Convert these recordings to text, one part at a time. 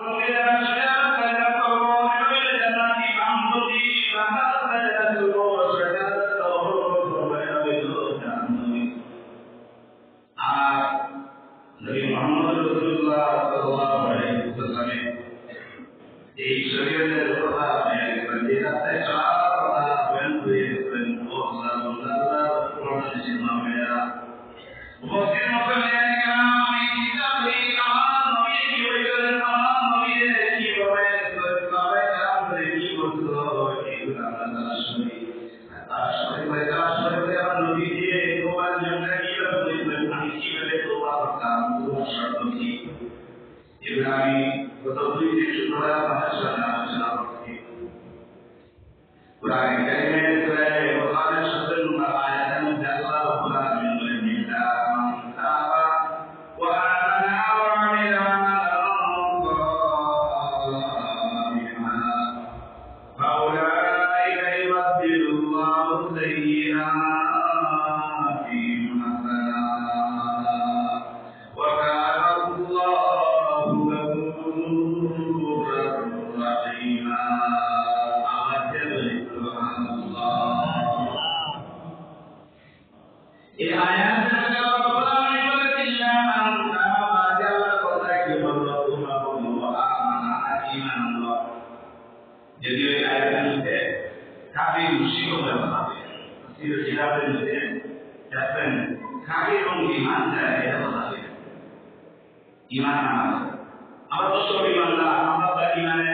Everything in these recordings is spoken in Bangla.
Mulher Right. কাকে শিক্ষকের বানাবে কিতাবের মধ্যে দেখবেন কাকে এবং ইমান দেয় এটা বানাবে ইমান আনা আমরা তো সব ইমান না, আমরা তো ইমানে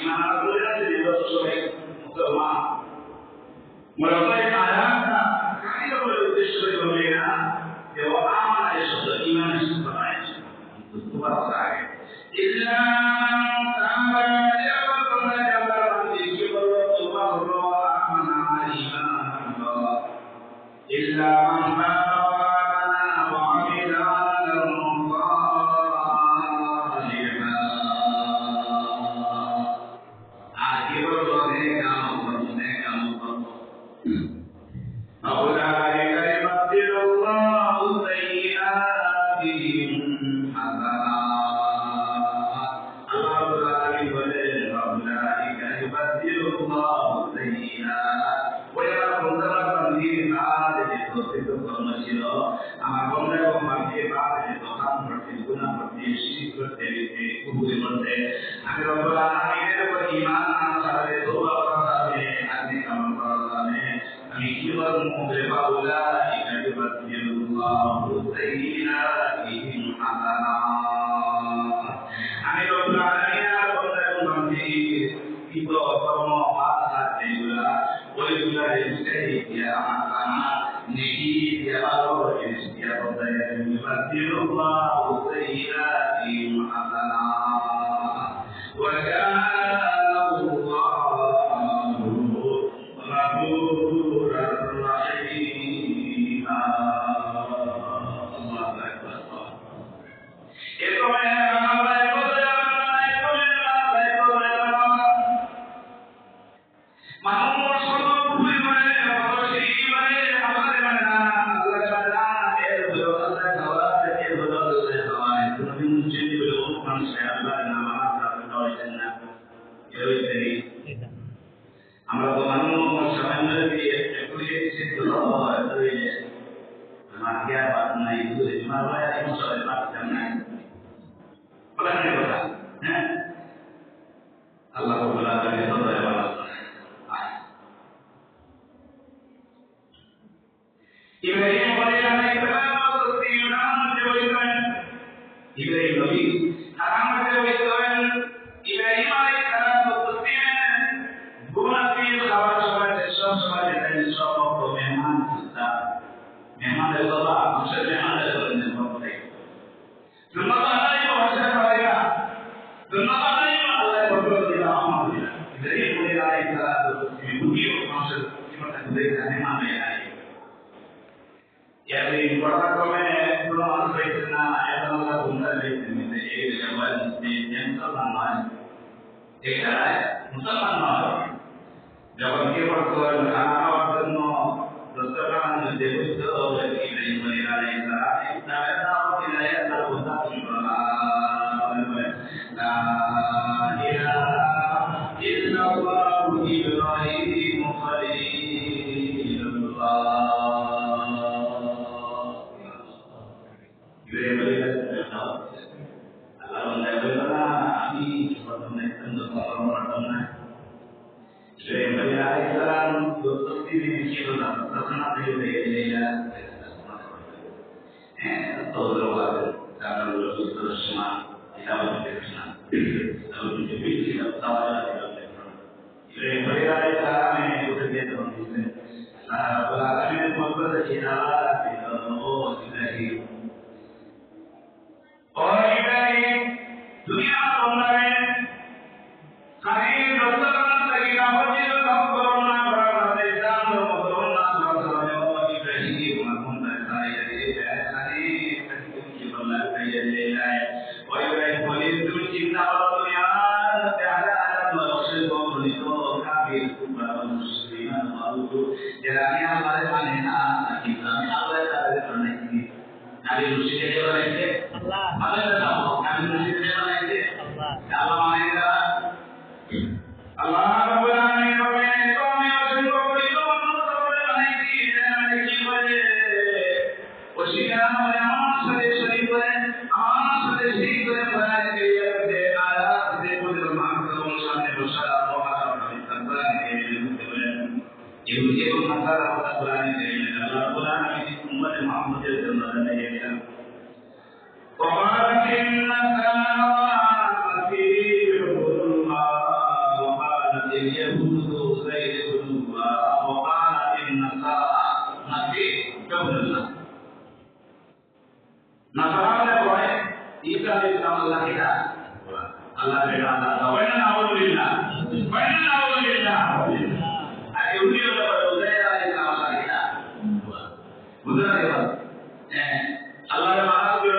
ইমান আনা করে আছে যে তো সবাই মুসলমান। মুরাকায় আলা কাকে বলে উদ্দেশ্য করে বলে না, যে ও আমার এই ইমানের শব্দ নয়। তোমার আগে? ইল্লা Brasil lá. মুসলমান নয় যে দ্বারায় মুসলমান নয় যখন কে বলতো খানা খাওয়ার জন্য রসুল যে বুঝতে হবে ইব্রাহিম আলী বুঝলেন এবার হ্যাঁ আল্লাহ মারা করে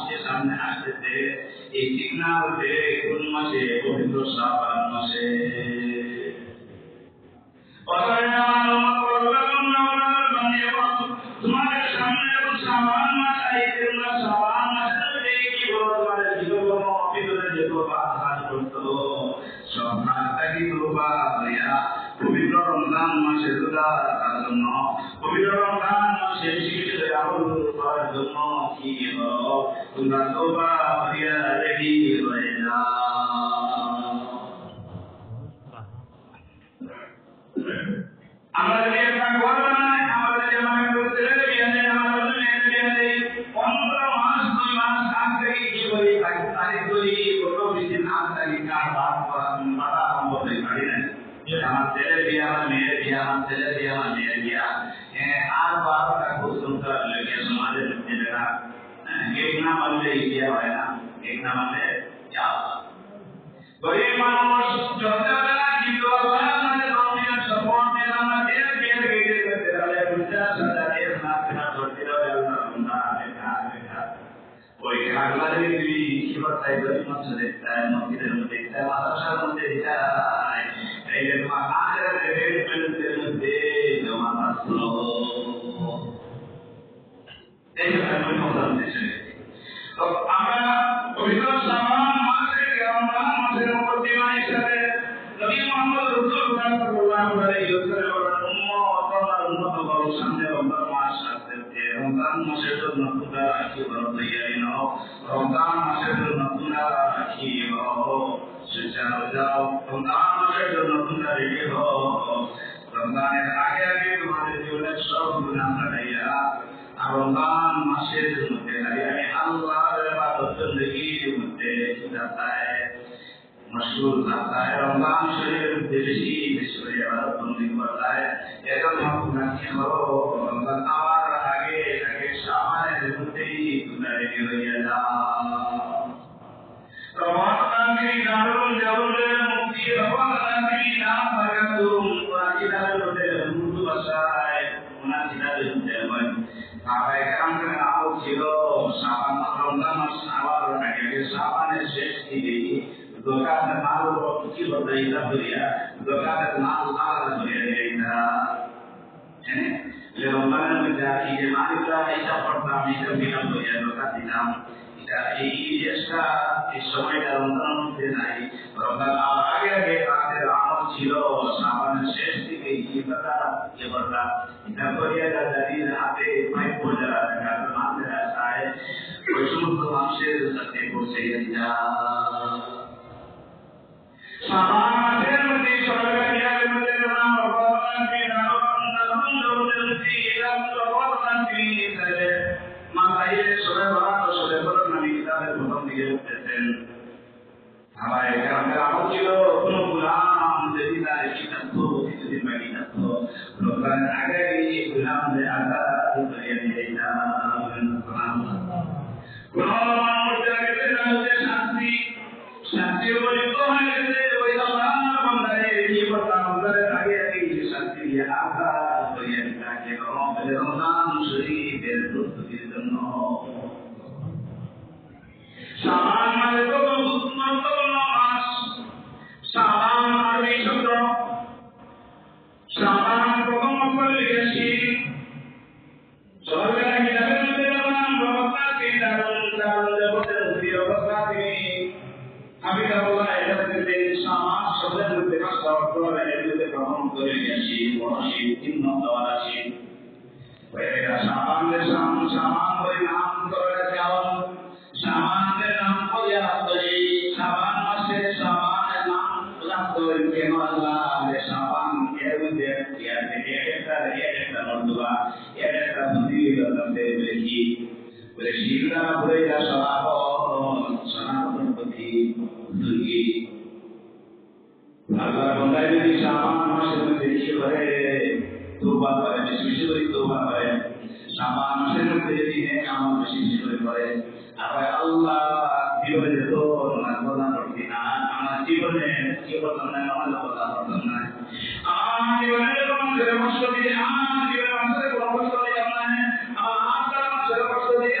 মাসে সামনে আসতেছে, এই সিগনাল কোন মাসে? পবিত্র সাবান মাসে। সব রাস্তা কি পবিত্র রমজান মাসে তোলা তার জন্য পবিত্র রমজান কি হলো তোমরা তোবা করিয়া রেডি হয়ে আমরা যদি একটা ঘর বানাই আমরা যদি মনে আমার ছেলের বিয়ে আমার মেয়ের বিয়ে আমার ছেলের বিয়ে আমার মেয়ের বিয়ে আর আলাইহি ওয়াসাল্লাম উম্মত আমার উম্মত বড় সামনে রমজান মাস আসছে রমজান মাসের জন্য তোমরা রাখি বড় তৈরি নাও। রমজান মাসের জন্য তোমরা রাখি সুচান যাও রমজান মাসের জন্য তোমরা রেডি হও। রমজানের আগে আগে তোমাদের জীবনের সব গুনাহ কাটাইয়া আর রমজান মাসের মধ্যে আমি আল্লাহর ইবাদত জিন্দেগির মধ্যে যাতায় মশগুল যাতায় রমজান শরীরের মধ্যে বেশি বেশি করে ইবাদত বন্দি করতায় এজন্য তোমরা কি করো রমজান আওয়ার আগে আগে শাবানের মধ্যেই তোমরা রেডি হইয়া কি দারুল জাবরের মুক্তি রমাদান কি নাম ভাগাতুম ওয়াকিদার মধ্যে ভাষায় ওনার কিতাবের মধ্যে হয়। সাহাবায়ে আমল ছিল শাবান রমজান মাস আবার আগে শাবানের শেষ দিকে দোকানের মাল কি বলতে ইচ্ছা করিয়া দোকানের মাল আলাদা করিয়া দিইতা হ্যাঁ রমজানের মধ্যে এই যে মালিকরা হিসাব করতাম হিসাব কিতাব করিয়া দোকান দিতাম এটা এই দেশটা এই সময়টা রমজানের মধ্যে নাই রমজান আগে আগে তাদের আমল ছিল শাবানের শেষ দিকে ইবাদত ইবাদত এটা করিয়া যাদের হাতে পাইপ যারা দেখা মানুষের আশায় ওই সমস্ত মানুষের সাথে পৌঁছে যা সমাজের মধ্যে শাম শাবান বলে জীবনে যেত কথা করছি না আমার জীবনে কি করতাম না আমার কথা করতাম না আমার জীবনে মানুষের কষ্ট দিয়ে আমার জীবনে মানুষের কোনো কষ্ট দিলাম না আমার আত্মার মানুষের কষ্ট দিয়ে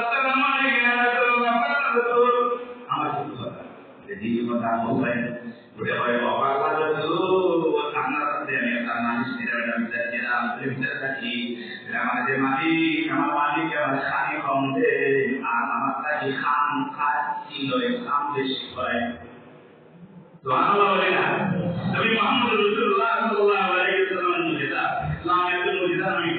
আর আমার কাছে খান খান কি বেশি করে না নবী মুহাম্মদ রাসূলুল্লাহ সাল্লাল্লাহু আলাইহি ওয়াসাল্লাম মুজিজা আমি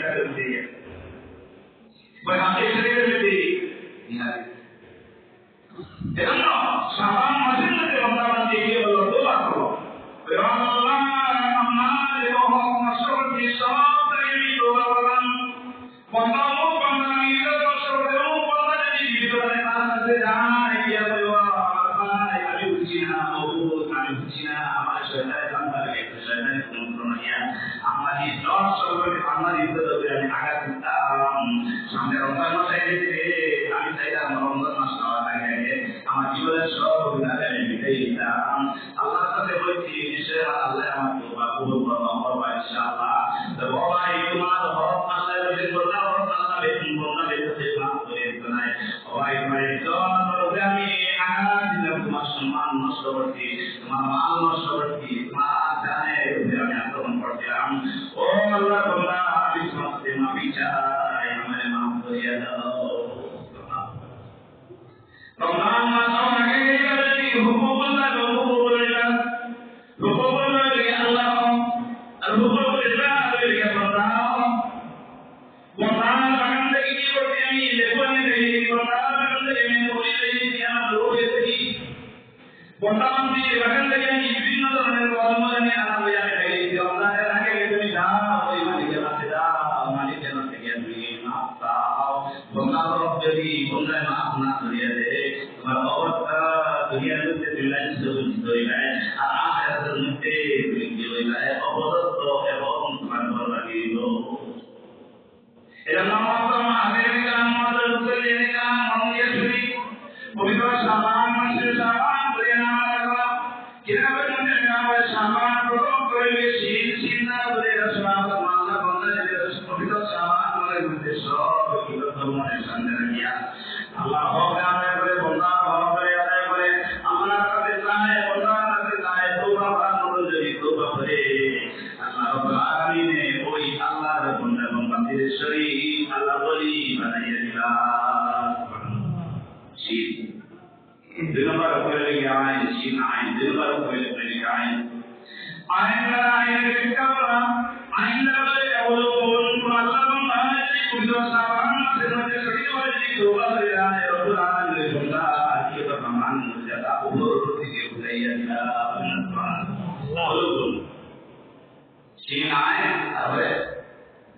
না আমার শয়তানের ধান্দা আমি আঘাত দিতাম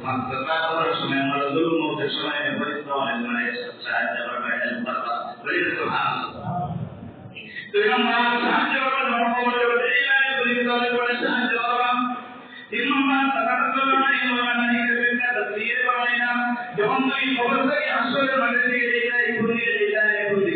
makabar yang melalui mukjizat yang beritahu yang mereka sahaja berkaitan dengan beritahu. Dengan mana sahaja orang orang boleh berilah beritahu kepada sahaja orang. Imam mana tak ada orang yang mana ni kerana tak dia orang yang jangan tu ibu bapa yang asal mana dia dia ibu dia dia ibu dia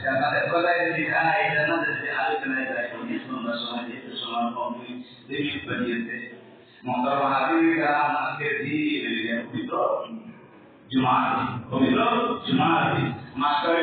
Ya, Karena ada kota yang di sana itu adalah dari hari kenaikan komunisme nasional itu semua kami demi berdiri. Motor hari kita akhir di dari yang itu. Jumat, kami belum Jumat. Masa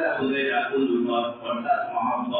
الذين أولي أقول وأرسل محبا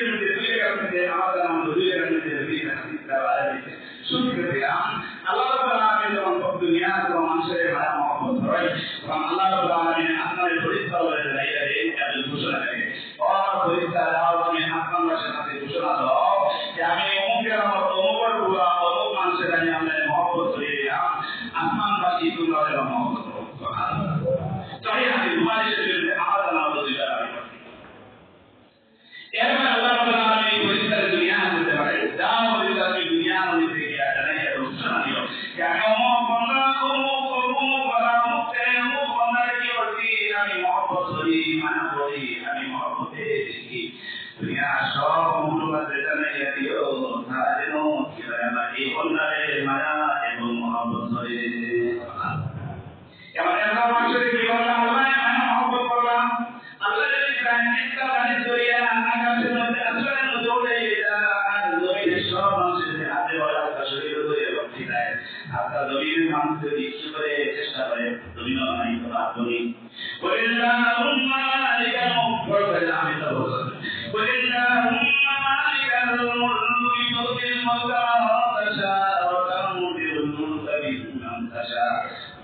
تشاء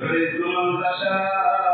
رزق من تشاء